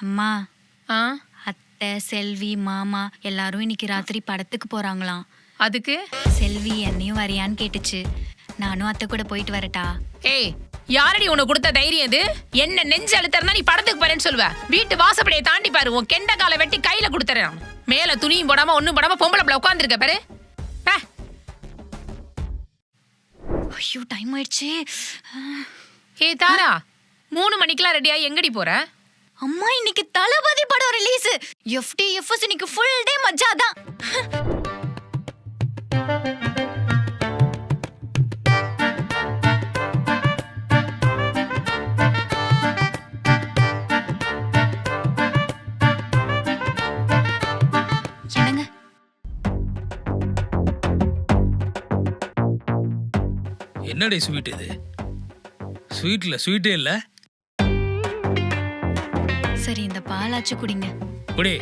அம்மா. ஆ? அத்தை செல்வி மாமா எல்லாரும் இன்னைக்கு ராத்திரி படத்துக்கு போறாங்களாம். அதுக்கு? செல்வி என்னையும் வரியான்னு கேட்டுச்சு. நானும் அத்தை கூட போயிட்டு வரட்டா. ஏய் யாரடி உனக்கு கொடுத்த தைரியம் இது? என்ன நெஞ்சு அழுத்தறனா நீ படத்துக்கு போறேன்னு சொல்லுவ? வீட்டு வாசப்படியை தாண்டி பாரு உன் கெண்ட காலை வெட்டி கையில கொடுத்துறேன் மேல துணியும் போடாம ஒண்ணும் போடாம பொம்பளை பிள்ளை உட்காந்துருக்க பாரு. ஐயோ டைம் ஆயிடுச்சு. ஏய் தாரா மூணு மணிக்கெல்லாம் ரெடியா எங்கடி போற? அம்மா இன்னைக்கு தளபதி படம் ரிலீஸ் எஃப்டி எஃப்எஸ் இன்னைக்கு ஃபுல் டே மஜா தான். என்னங்க? ஸ்வீட் இது? ஸ்வீட்ல ஸ்வீட்டே இல்லை? சரி இந்த பாலாச்சு குடிங்க. குடி.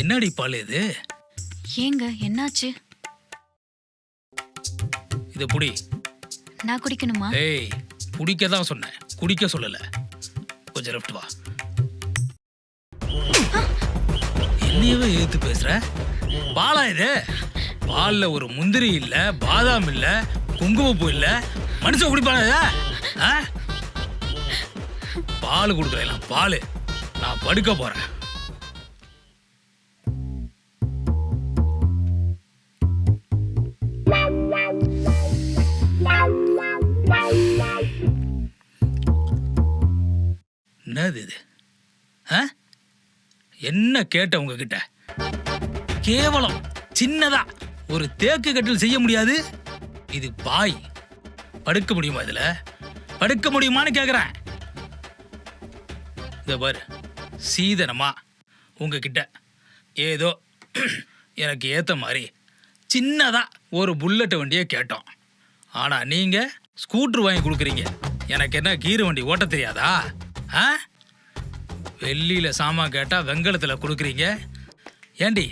என்னடி பால் இது? ஏங்க என்னாச்சு? இத புடி நான் குடிக்கணுமா? ஏய் குடிக்க தான் சொன்னேன். குடிக்க சொல்லல. கொஞ்சம் லெஃப்ட் வா. என்னையவே ஏத்து பேசுற? பாலா இது? பால்ல ஒரு முந்திரி இல்ல பாதாம் இல்ல குங்குமப்பூ இல்ல மனுஷன் குடிப்பானதா பால் கொடுக்குறேன் பால். நான் படுக்க போறேன். என்னது இது? என்ன கேட்ட உங்ககிட்ட? கேவலம் சின்னதா. ஒரு தேக்கு கட்டில் செய்ய முடியாது? இது பாய். படுக்க முடியுமா இதுல? படுக்க முடியுமான்னு கேக்குறேன். இந்த பாரு சீதனமா உங்ககிட்ட ஏதோ எனக்கு ஏற்ற மாதிரி சின்னதா ஒரு புல்லட் வண்டியை கேட்டோம். ஆனா நீங்க ஸ்கூட்ரு வாங்கி கொடுக்குறீங்க. எனக்கு என்ன கீரை வண்டி ஓட்ட தெரியாதா? ஆ? வெள்ளியில சாமான் கேட்டா வெங்கலத்துல கொடுக்குறீங்க. ஏண்டி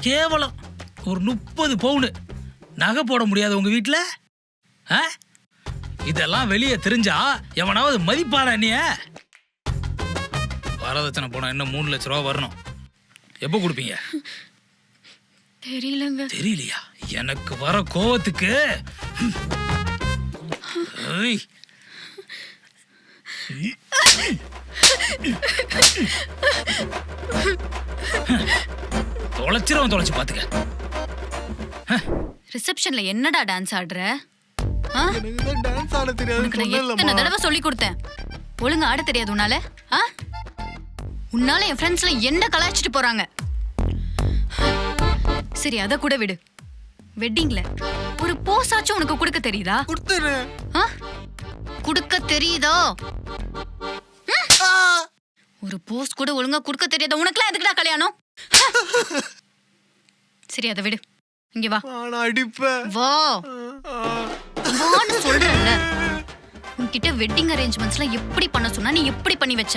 கேவலம். ஒரு முப்பது பவுனு நகை போட முடியாது உங்க வீட்டில் ஆ? இதெல்லாம் வெளியே தெரிஞ்சா எவனாவது மதிப்பானா நீ வரதட்சணை போனா இன்னும் மூணு லட்ச ரூபா வரணும். எப்போ கொடுப்பீங்க? தெரியலங்க. தெரியலையா? எனக்கு வர கோவத்துக்கு. தொலைச்சிரும் தொலைச்சு பாத்துக்க. ரிசப்ஷன்ல என்னடா டான்ஸ் ஆடுற? டான்ஸ் ஆட தெரியாது எத்தனை தடவை சொல்லி கொடுத்தேன். ஒழுங்கா ஆட தெரியாது உன்னால. ஆ? உன்னால என் ஃப்ரெண்ட்ஸ்ல என்ன கலாய்ச்சிட்டு போறாங்க? சரி அத கூட விடு. வெட்டிங்ல ஒரு போஸ் ஆச்சும் உனக்கு கொடுக்க தெரியுதா? கொடுத்துறேன்? கொடுக்க தெரியுதா? ஒரு போஸ் கூட ஒழுங்கா கொடுக்க தெரியாதா? உனக்குலாம் எதுக்குடா கல்யாணம்? சரி அதை விடு. இங்க வா. நான் அடிப்பேன் வா. வான்னு சொல்றேன்ல. உன்கிட்ட வெட்டிங் அரேஞ்ச்மெண்ட்ஸ்லாம் எப்படி பண்ண சொன்னா நீ எப்படி பண்ணி வச்ச?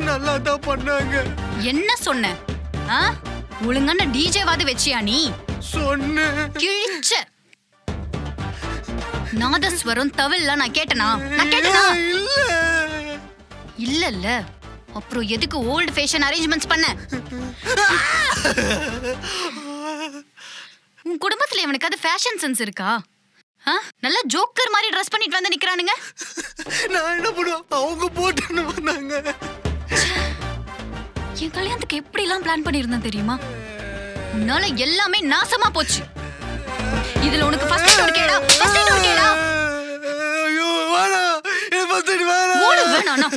நல்லா தான் பண்ணாங்க. என்ன சொன்ன? ஆ? ஒழுங்கான டிஜேவாது வச்சியா நீ? சொன்னேன் கிழிச்ச. நாதஸ்வரம் தவில்லாம் நான் கேட்டனா? நான் கேட்டனா? இல்ல இல்ல. இல்ல அப்புறம் எதுக்கு ஓல்டு ஃபேஷன் அரேஞ்ச்மெண்ட்ஸ் பண்ண? உன் குடும்பத்துல இவனுக்கு அது ஃபேஷன் சென்ஸ் இருக்கா? நல்லா ஜோக்கர் மாதிரி ட்ரெஸ் பண்ணிட்டு வந்து நிக்கிறானுங்க. நான் என்ன பண்ணுவேன்? அவங்க போட்டுன்னு வந்தாங்க. என் கல்யாணத்துக்கு எப்படி எல்லாம் பிளான் பண்ணிருந்தேன் தெரியுமா? உன்னால எல்லாமே நாசமா போச்சு. இதுல உனக்கு ஃபர்ஸ்ட் எய்ட் உனக்கு ஃபர்ஸ்ட் எய்ட் உனக்கு ஐயோ வேணாம். எனக்கு ஃபர்ஸ்ட் எய்ட் வேணாம். ஓடு வேணாம்